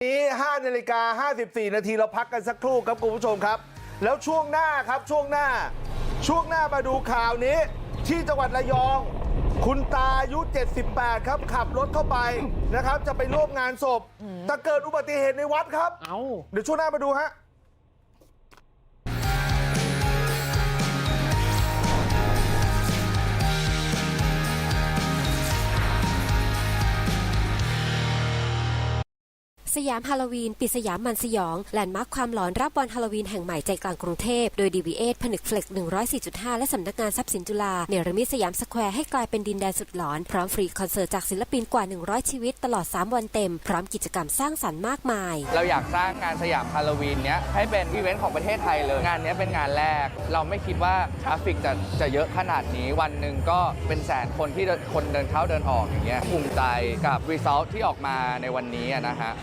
นี้5นาฬิกา54 นาทีเราพักกันสักครู่ครับคุณผู้ชมครับ แล้วช่วงหน้าครับช่วงหน้า ช่วงหน้ามาดูข่าวนี้ ที่จังหวัดระยอง คุณตาอายุ 78 ครับขับรถเข้าไปนะครับ จะไปร่วมงานศพแต่เกิดอุบัติเหตุในวัดครับ เอาเดี๋ยวช่วงหน้ามาดูฮะ สยามฮาโลวีน ปิดสยามมันสยองแลนด์มาร์คความหลอนรับวันฮาโลวีนแห่งใหม่ใจกลางกรุงเทพ โดย DB8 ผนึกเฟล็ก 104.5 และสำนักงานทรัพย์สินจุฬาเนรมิตสยามสแควร์ให้กลายเป็นดินแดนสุดหลอน พร้อมฟรีคอนเสิร์ตจากศิลปินกว่า 100 ชีวิต ตลอด 3 วันเต็ม พร้อมกิจกรรมสร้างสรรค์มากมาย เราอยากสร้างงานสยามฮาโลวีนเนี้ยให้เป็นอีเวนต์ของประเทศไทยเลยงานเนี้ยเป็นงานแรก เราไม่คิดว่าทราฟฟิกจะจะเยอะขนาดนี้วันหนึ่งก็เป็นแสนคนที่คนเดินเข้าเดินออกอย่างเงี้ยภูมิใจกับรีซอสที่ออกมาในวันนี้นะฮะ